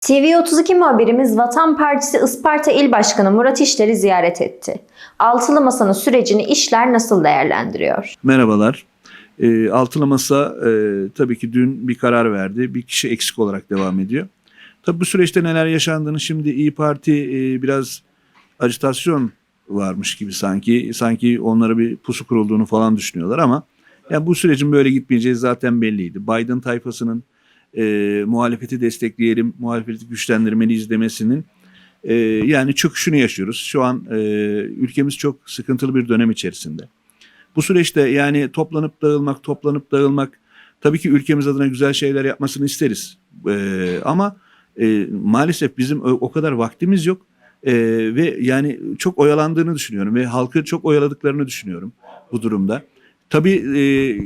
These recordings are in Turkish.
TV32 muhabirimiz Vatan Partisi Isparta İl Başkanı Murat İşler'i ziyaret etti. Altılı Masa'nın sürecini İşler nasıl değerlendiriyor? Merhabalar. E, Altılı Masa e, tabii ki dün bir karar verdi. Bir kişi eksik olarak devam ediyor. Tabii bu süreçte neler yaşandığını şimdi İyi Parti e, biraz ajitasyon varmış gibi sanki. Sanki onlara bir pusu kurulduğunu falan düşünüyorlar ama yani bu sürecin böyle gitmeyeceği zaten belliydi. Biden tayfasının e, muhalefeti destekleyelim, muhalefeti güçlendirmeliyiz demesinin e, yani çöküşünü yaşıyoruz. Şu an e, ülkemiz çok sıkıntılı bir dönem içerisinde. Bu süreçte yani toplanıp dağılmak, toplanıp dağılmak tabii ki ülkemiz adına güzel şeyler yapmasını isteriz. Ee, ama e, maalesef bizim o, o kadar vaktimiz yok. Ee, ve yani çok oyalandığını düşünüyorum ve halkı çok oyaladıklarını düşünüyorum bu durumda. Tabii e,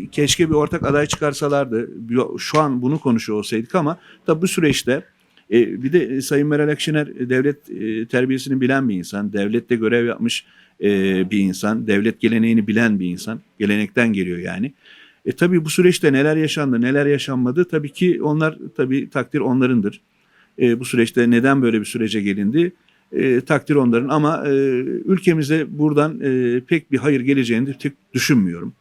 keşke bir ortak aday çıkarsalardı. Şu an bunu konuşuyor olsaydık ama tabii bu süreçte e, bir de Sayın Meral Akşener e, devlet e, terbiyesini bilen bir insan, devlette görev yapmış e, bir insan, devlet geleneğini bilen bir insan, gelenekten geliyor yani. E tabii bu süreçte neler yaşandı, neler yaşanmadı tabii ki onlar tabii takdir onlarındır. E, bu süreçte neden böyle bir sürece gelindi? E, takdir onların ama e, ülkemize buradan e, pek bir hayır geleceğini de düşünmüyorum.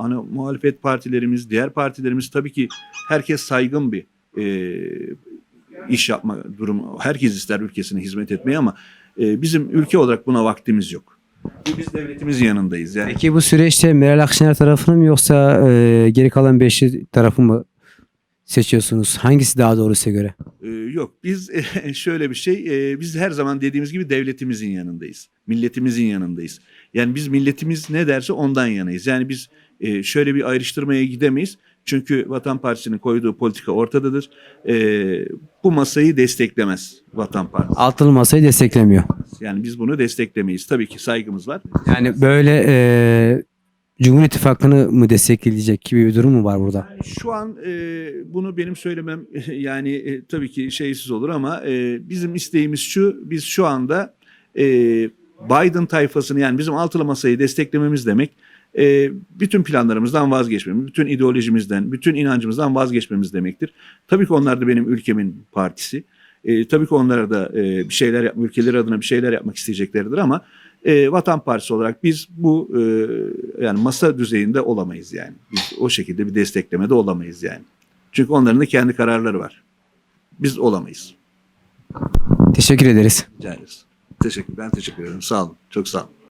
Ana muhalefet partilerimiz, diğer partilerimiz tabii ki herkes saygın bir e, iş yapma durumu. Herkes ister ülkesine hizmet etmeyi ama e, bizim ülke olarak buna vaktimiz yok. Biz devletimizin yanındayız. Yani Peki bu süreçte Meral Akşener tarafını mı yoksa e, geri kalan beşli tarafı mı seçiyorsunuz? Hangisi daha doğru size göre? e, yok biz şöyle bir şey e, biz her zaman dediğimiz gibi devletimizin yanındayız. Milletimizin yanındayız. Yani biz milletimiz ne derse ondan yanayız. Yani biz e, şöyle bir ayrıştırmaya gidemeyiz. Çünkü Vatan Partisi'nin koyduğu politika ortadadır. E, bu masayı desteklemez Vatan Partisi. Altılı masayı desteklemiyor. Yani biz bunu desteklemeyiz. Tabii ki saygımız var. Yani böyle e, Cumhur İttifakı'nı mı destekleyecek gibi bir durum mu var burada? Şu an e, bunu benim söylemem yani e, tabii ki şeysiz olur ama e, bizim isteğimiz şu. Biz şu anda e, Biden tayfasını yani bizim altılı masayı desteklememiz demek e, bütün planlarımızdan vazgeçmemiz, bütün ideolojimizden, bütün inancımızdan vazgeçmemiz demektir. Tabii ki onlar da benim ülkemin partisi. E, tabii ki onlara da e, bir şeyler yapma, ülkeleri adına bir şeyler yapmak isteyeceklerdir ama e, Vatan Partisi olarak biz bu e, yani masa düzeyinde olamayız yani. Biz o şekilde bir desteklemede olamayız yani. Çünkü onların da kendi kararları var. Biz olamayız. Teşekkür ederiz. Rica ederiz. Teşekkür, ben teşekkür ederim. Sağ olun. Çok sağ olun.